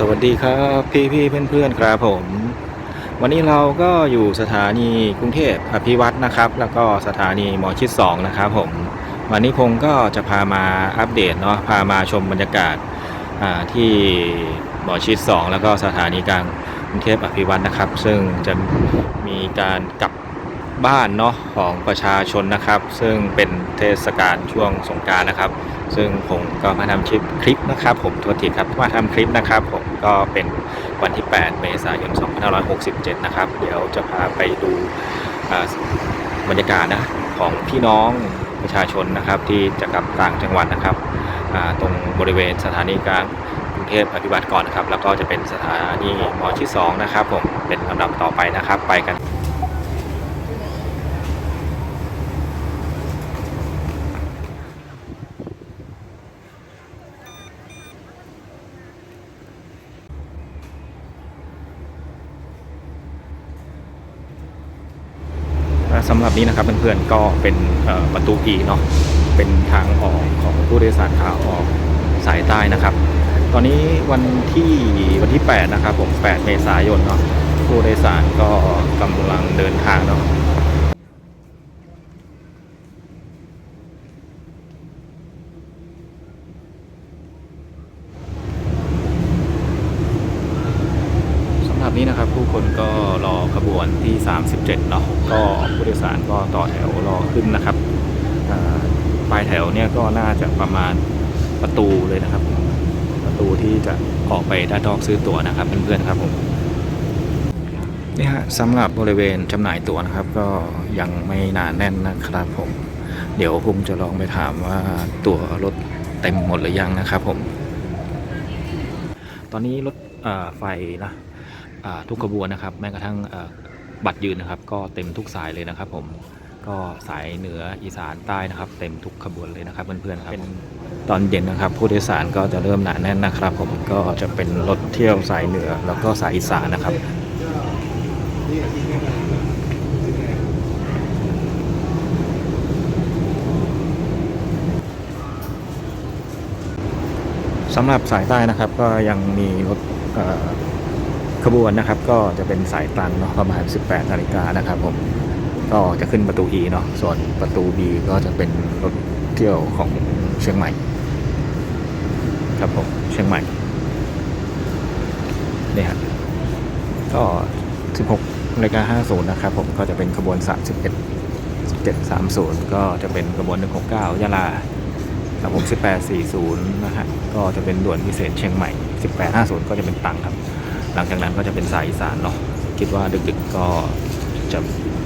สวัสดีครับพี่พี่เพื่อนเพื่อนครับผม วันนี้เราก็อยู่สถานีกรุงเทพอภิวัตรนะครับ แล้วก็สถานีหมอชิด2นะครับผม วันนี้พงศ์ก็จะพามาอัปเดตเนาะพามาชมบรรยากาศาที่หมอชิด2แล้วก็สถานีกลางกรุงเทพอภิวัตรนะครับ ซึ่งจะมีการกลับบ้านเนาะของประชาชนนะครับ ซึ่งเป็นเทศกาลช่วงสงการนะครับ ซึ่งผมก็มาทำคลิปคลิปนะครับ ผมโทษทีครับมาทำคลิปนะครับ ผมก็เป็นวันที่ 8 เมษายน 2567 นะครับ เดี๋ยวจะพาไปดูบรรยากาศนะของพี่น้องประชาชนนะครับ ที่จะกลับต่างจังหวัดนะครับตรงบริเวณสถานีกลางกรุงเทพอภิวัตรก่อนนะครับ แล้วก็จะเป็นสถานีหมอที่2นะครับ ผมเป็นลำดับต่อไปนะครับ ไปกัน สำหรับนี้นะครับเพื่อนๆก็เป็นประตู E เนาะเป็นทางออกของผู้โดยสารขาออกสายใต้นะครับ ตอนนี้วันที่วันที่ 8 นะครับผม 8 เมษายนเนาะผู้โดยสารก็กำลังเดินทางเนาะสำหรับนี้นะครับผู้คนก็รอขบวนที่ 37เนาะก็ผู้โดยสารก็ต่อแถวรอขึ้นนะครับปลายแถวเนี่ยก็น่าจะประมาณประตูเลยนะครับ ประตูที่จะออกไปด้านนอกซื้อตั๋วนะครับเพื่อนๆครับผมนี่ฮะสำหรับบริเวณจำหน่ายตั๋วนะครับ ก็ยังไม่หนาแน่นนะครับผม เดี๋ยวผมจะลองไปถามว่าตั๋วรถเต็มหมดหรือยังนะครับผม ตอนนี้รถไฟนะทุกขบวนนะครับ แม้กระทั่ง บัตรยืนนะครับ ก็เต็มทุกสายเลยนะครับ ผมก็สายเหนืออีสานใต้นะครับ เต็มทุกขบวนเลยนะครับเพื่อนๆครับเป็นตอนเย็นนะครับ ผู้โดยสารก็จะเริ่มหนาแน่นนะครับ ผมก็จะเป็นรถเที่ยวสายเหนือแล้วก็สายอีสานนะครับสำหรับสายใต้นะครับก็ยังมีรถเอ่อ ขบวนนะครับก็จะเป็นสายตรังเนาะประมาณ 18 นาฬิกานะครับผมก็จะขึ้นประตู E เนาะส่วนประตู B ก็จะเป็นรถเที่ยวของเชียงใหม่ ครับผมเชียงใหม่เนี่ยครับก็ 16นาฬิกา50 นะครับผมก็จะเป็นขบวน 31 730 ก็จะเป็นขบวน 169 ยะลาครับผม1840 นะฮะก็จะเป็นด่วนพิเศษเชียงใหม่ 1850 ก็จะเป็นตังครับ หลังจากนั้นก็จะเป็นสายอีสานเนาะคิดว่าดึกๆก็จะ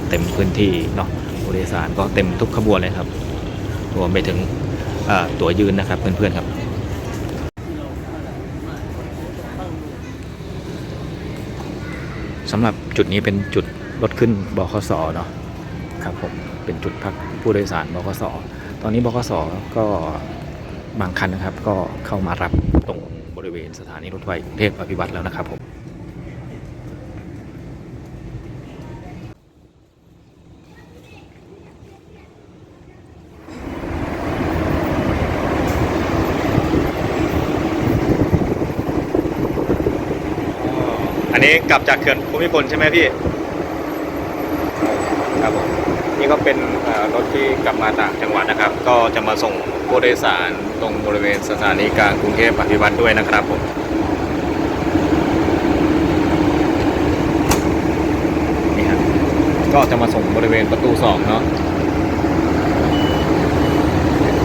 เต็มพื้นที่เนาะผู้โดยสารก็เต็มทุกขบวนเลยครับรวมไปถึงตั๋วยืนนะครับเพื่อนๆครับสำหรับจุดนี้เป็นจุดรถขึ้นบขสเนาะครับผมเป็นจุดพักผู้โดยสารบขสตอนนี้บขสก็บางคันนะครับ ก็เข้ามารับตรงบริเวณสถานีรถไฟกรุงเทพอภิวัตรแล้วนะครับผม อันนี้กลับ จากเขื่อนภูมิพลใช่ไหมพี่ ครับผมนี่ก็เป็นเอ่อรถที่กลับมาต่างจังหวัดนะครับ ก็จะมาส่งผู้โดยสารตรงบริเวณสถานีกลางกรุงเทพอภิวัตรด้วยนะครับผมนี่ครับก็จะมาส่งบริเวณประตูสองเนาะ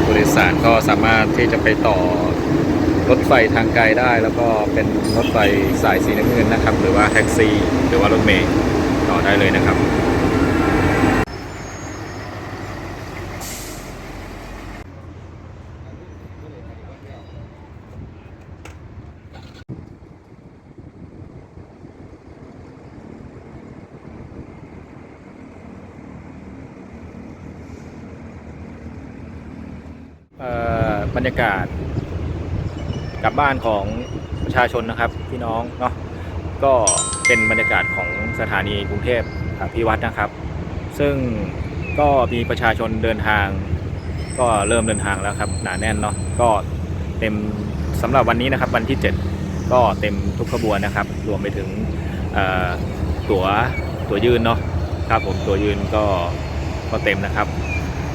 ผู้โดยสารก็สามารถที่จะไปต่อ รถไฟทางไกลได้แล้วก็เป็นรถไฟสายสีน้ำเงินนะครับ หรือว่าแท็กซี่ หรือว่ารถเมล์ต่อได้เลยนะครับบรรยากาศ กลับบ้านของประชาชนนะครับพี่น้องเนาะก็เป็นบรรยากาศของสถานีกรุงเทพอภิวัตรนะครับ ซึ่งก็มีประชาชนเดินทาง ก็เริ่มเดินทางแล้วครับหนาแน่นเนาะก็เต็มสำหรับวันนี้นะครับวันที่ 7 ก็เต็มทุกขบวนนะครับ รวมไปถึงตั๋วตั๋วยืนเนาะครับผมตั๋วยืนก็ก็เต็มนะครับ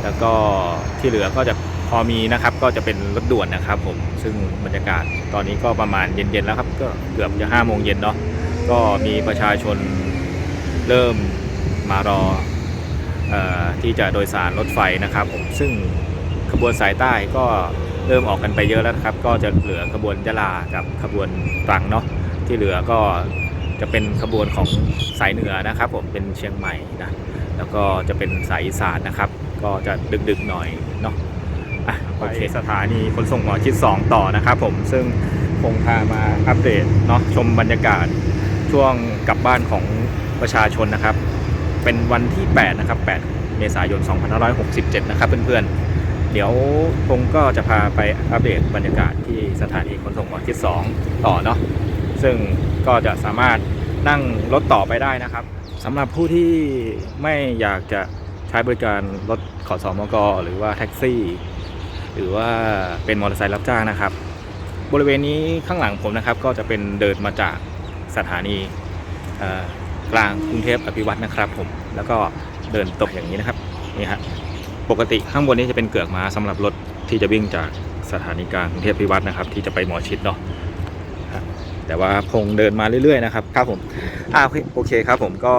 แล้วก็ที่เหลือก็จะ พอมีนะครับก็จะเป็นรถด่วนนะครับผมซึ่งบรรยากาศตอนนี้ก็ประมาณเย็นๆแล้วครับก็เกือบจะห้าโมงเย็นเนาะก็มีประชาชนเริ่มมารอออที่จะโดยสารรถไฟนะครับผมซึ่งขบวนสายใต้ก็เริ่มออกกันไปเยอะแล้วครับ ก็จะเหลือขบวนยะลากับขบวนตรังเนาะที่เหลือก็จะเป็นขบวนของสายเหนือนะครับ ผมเป็นเชียงใหม่นะแล้วก็จะเป็นสายอีสานนะครับ ก็จะดึกๆหน่อยเนาะ อะโอเคสถานีขนส่งหมอชิด 2 ต่อนะครับผมซึ่งคงพามาอัปเดตเนาะชมบรรยากาศช่วงกลับบ้านของประชาชนนะครับ เป็นวันที่ 8 นะครับ 8 เมษายน 2567 นะครับเพื่อนๆ เดี๋ยวคงก็จะพาไปอัปเดตบรรยากาศที่สถานีขนส่งหมอชิด 2 ต่อเนาะซึ่งก็จะสามารถนั่งรถต่อไปได้นะครับสำหรับผู้ที่ไม่อยากจะใช้บริการรถขอสอมกหรือว่าแท็กซี่ หรือว่าเป็นมอเตอร์ไซค์รับจ้างนะครับ บริเวณนี้ข้างหลังผมนะครับ ก็จะเป็นเดินมาจากสถานีกลางกรุงเทพอภิวัตนะครับ ผมแล้วก็เดินตกอย่างนี้นะครับนี่ฮะปกติข้างบนนี้จะเป็นเกือกม้าสำหรับรถที่จะวิ่งจากสถานีกลางกรุงเทพอภิวัตนะครับ ที่จะไปหมอชิดเนาะแต่ว่าคงเดินมาเรื่อยๆนะครับครับผมอ่าโอเคโอเคครับผมก็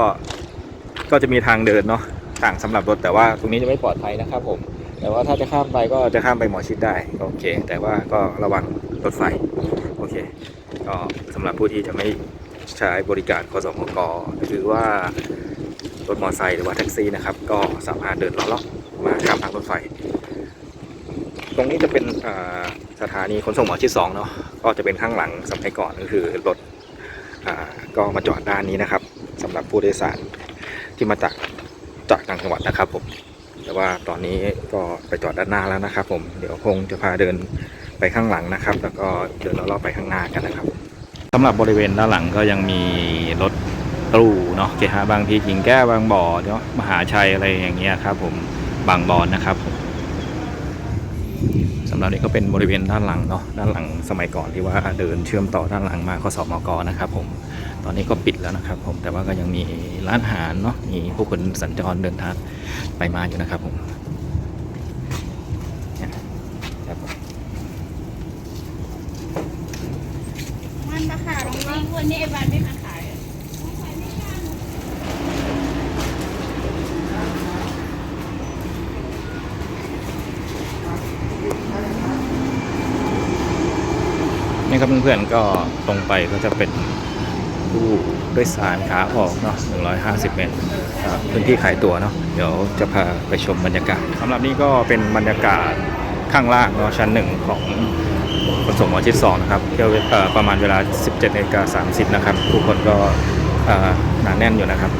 ก็จะมีทางเดินเนาะต่างสำหรับรถแต่ว่าตรงนี้จะไม่ปลอดภัยนะครับผม แต่ว่าถ้าจะข้ามไปก็จะข้ามไปหมอชิดได้โอเค แต่ว่าก็ระวังรถไฟโอเค ก็สำหรับผู้ที่จะไม่ใช้บริการคสมกหรือว่ารถมอเตอร์ไซค์หรือว่าแท็กซี่นะครับ ก็สามารถเดินเลาะๆมาข้ามทางรถไฟ ตรงนี้จะเป็นสถานีขนส่งหมอชิดสองเนาะก็จะเป็นข้างหลังสมัยก่อนก็คือรถก็มาจอดด้านนี้นะครับสำหรับผู้โดยสารที่มาจากจากต่างจังหวัดนะครับผม แต่ว่าตอนนี้ก็ไปจอดด้านหน้าแล้วนะครับ ผมเดี๋ยวคงจะพาเดินไปข้างหลังนะครับ แล้วก็เดินเลาะๆไปข้างหน้ากันนะครับสำหรับบริเวณด้านหลังก็ยังมีรถตู้เนาะเคหะบางพีจิงแก้วบางบ่อเนาะมหาชัยอะไรอย่างเงี้ยครับ ผมบางบอนนะครับผมสำหรับนี้ก็เป็นบริเวณด้านหลังเนาะด้านหลังสมัยก่อนที่ว่าเดินเชื่อมต่อด้านหลังมาขสมกนะครับ ผม ตอนนี้ก็ปิดแล้วนะครับ ผมแต่ว่าก็ยังมีร้านอาหารเนาะมีผู้คนสัญจรเดินทางไปมาอยู่นะครับผมนี่ครับผมมันมาขายริงวันนี้ไอ้วันไม่มาขายนี่ครับเพื่อนๆก็ตรงไปก็จะเป็น ตู้โดยสารขาออกเนาะ150 เมตรอ่าพื้นที่ขายตั๋วเนาะเดี๋ยวจะพาไปชมบรรยากาศสำหรับนี่ก็เป็นบรรยากาศข้างล่างเนาะชั้นหนึ่งของขนส่งหมอชิด2นะครับเที่ยวประมาณเวลา 17นาฬิกา30นะครับทุกคนก็หนาแน่นอยู่นะครับ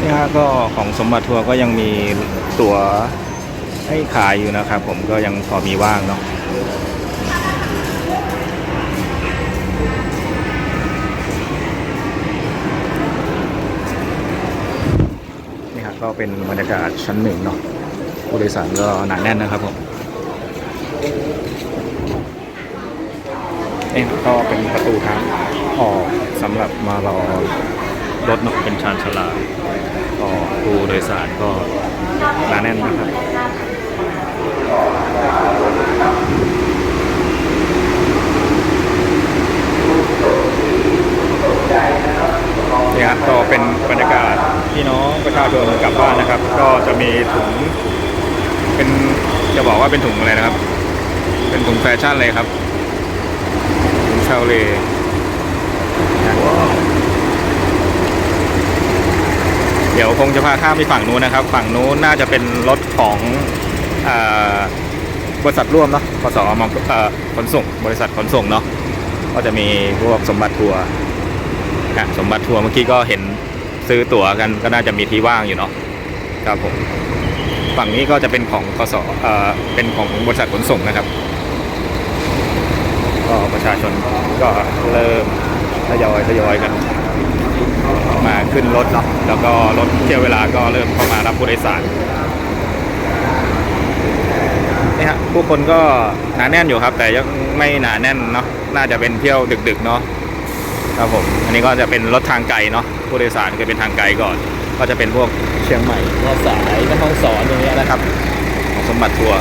นี่ฮะก็ของสมบัติทัวร์ก็ยังมีตั๋ว ให้ขายอยู่นะครับ ผมก็ยังพอมีว่างเนาะนี่ฮะก็เป็นบรรยากาศชั้นหนึ่งเนาะผู้โดยสารก็หนาแน่นนะครับผมนี่ก็เป็นประตูทางออกสำหรับมารอรถเนาะเป็นชานชลาก็ผู้โดยสารก็หนาแน่นนะครับ นี่ครับก็เป็นบรรยากาศพี่น้องประชาชนกลับบ้านนะครับ ก็จะมีถุงเป็นจะบอกว่าเป็นถุงอะไรนะครับ เป็นถุงแฟชั่นเลยครับถุงชาวเลนะเดี๋ยวคงจะพาข้ามไปฝั่งนู้นนะครับ ฝั่งนู้นน่าจะเป็นรถของอ่า บริษัทร่วมเนาะกสมเอ่อขนส่ง บริษัทขนส่งเนาะก็จะมีพวกสมบัติทัวร์นะสมบัติทัวร์เมื่อกี้ก็เห็นซื้อตั๋วกันก็น่าจะมีที่ว่างอยู่เนาะครับผมฝั่งนี้ก็จะเป็นของกสเอ่อเป็นของบริษัทขนส่งนะครับ ก็ประชาชนก็เริ่มทยอยทยอยกัน มาขึ้นรถเนาะแล้วก็รถเที่ยวเวลาก็เริ่มเข้ามารับผู้โดยสาร นี่ฮะผู้คนก็หนาแน่นอยู่ครับ แต่ยังไม่หนาแน่นเนาะน่าจะเป็นเที่ยวดึกๆเนาะครับผมอันนี้ก็จะเป็นรถทางไกลเนาะผู้โดยสารก็เป็นทางไกลก่อน ก็จะเป็นพวกเชียงใหม่แม่สายแม่ฮ่องสอนอย่างเงี้นะครับ ของสมบัติทัวร์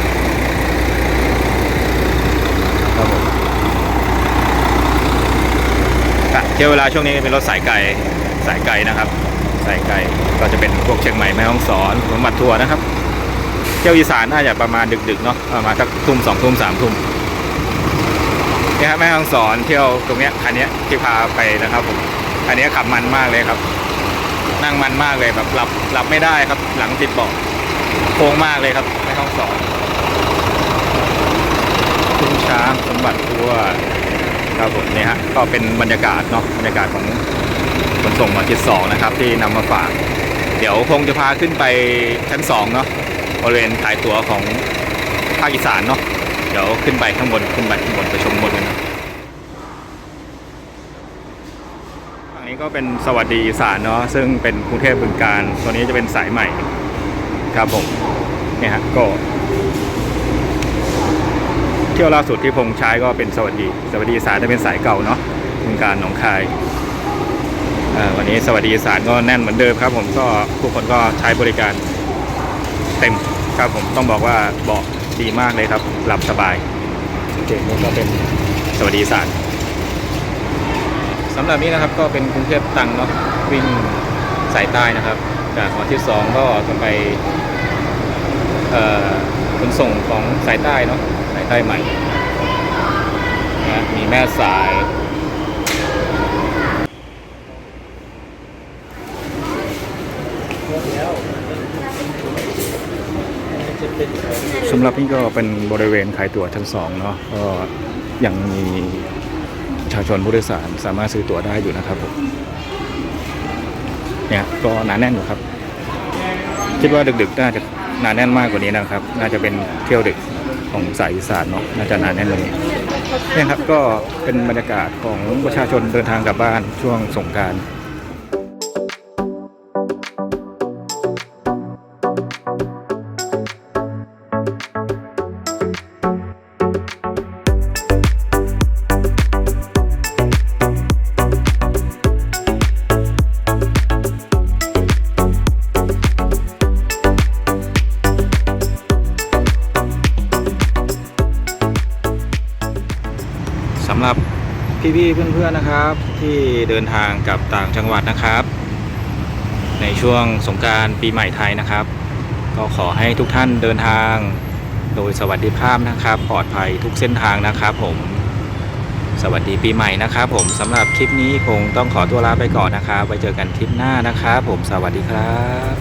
ครับผมเที่ยวเวลาช่วงนี้เป็นรถสายไกลสายไกลนะครับ สายไกลก็จะเป็นพวกเชียงใหม่แม่ฮ่องสอนสมบัติทัวร์นะครับ เที่ยวอีสานน่าจะประมาณดึกๆเนาะประมาณสักทุ่มสองทุ่มสามทุ่มนี่ครับแม่ฮ่องสอนเที่ยวตรงเนี้ยคันนี้ที่พาไปนะครับผมคันนี้ขับมันมากเลยครับ นั่งมันมากเลยแบบหลับหลับไม่ได้ครับ หลังติดเบาะโค้งมากเลยครับแม่ฮ่องสอนคุณช้างสมบัติทั่วครับผมนี่ฮะก็เป็นบรรยากาศเนาะบรรยากาศของขนส่งมาทิศสองนะครับ ที่นำมาฝาก เดี๋ยวคงจะพาขึ้นไปชั้นสองเนาะ บริเวณขายตั๋วของภาคอีสานเนาะเดี๋ยวขึ้นไปข้างบนขึ้นไปข้างบนไปชมบนกันนะฝั่งนี้ก็เป็นสวัสดีอีสานเนาะซึ่งเป็นกรุงเทพบึงการตัวนี้จะเป็นสายใหม่ครับผมเนี่ยฮะก็เที่ยวล่าสุดที่ผมใช้ก็เป็นสวัสดี สวัสดีอีสานจะเป็นสายเก่าเนาะบึงการหนองคายวันนี้สวัสดีอีสานก็แน่นเหมือนเดิมครับ ผมก็ผู้คนก็ใช้บริการ เต็มครับผมต้องบอกว่าเบาะดีมากเลยครับ หลับสบายเจ๋งนี่ก็เป็นสวัสดีอีสานสำหรับนี้นะครับก็เป็นกรุงเทพตรังเนาะวิ่งสายใต้นะครับ จากวันที่สองก็จะไปเอ่อขนส่งของสายใต้เนาะสายใต้ใหม่นะมีแม่สาย สำหรับนี่ก็เป็นบริเวณขายตั๋วชั้นสองเนาะก็ยังมีประชาชนผู้โดยสารสามารถซื้อตั๋วได้อยู่นะครับผมเนี่ยก็หนาแน่นอยู่ครับ คิดว่าดึกๆน่าจะหนาแน่นมากกว่านี้นะครับ น่าจะเป็นเที่ยวดึกของสายอีสานเนาะน่าจะหนาแน่นกว่านี้เนี่ยครับก็เป็นบรรยากาศของประชาชนเดินทางกลับบ้านช่วงสงกราร พี่ๆเพื่อนๆนะครับ ที่เดินทางกลับต่างจังหวัดนะครับ ในช่วงสงการปีใหม่ไทยนะครับ ก็ขอให้ทุกท่านเดินทางโดยสวัสดิภาพนะครับ ปลอดภัยทุกเส้นทางนะครับ ผม สวัสดีปีใหม่นะครับ ผมสำหรับคลิปนี้คงต้องขอตัวลาไปก่อนนะครับไว้เจอกันคลิปหน้านะครับผมสวัสดีครับ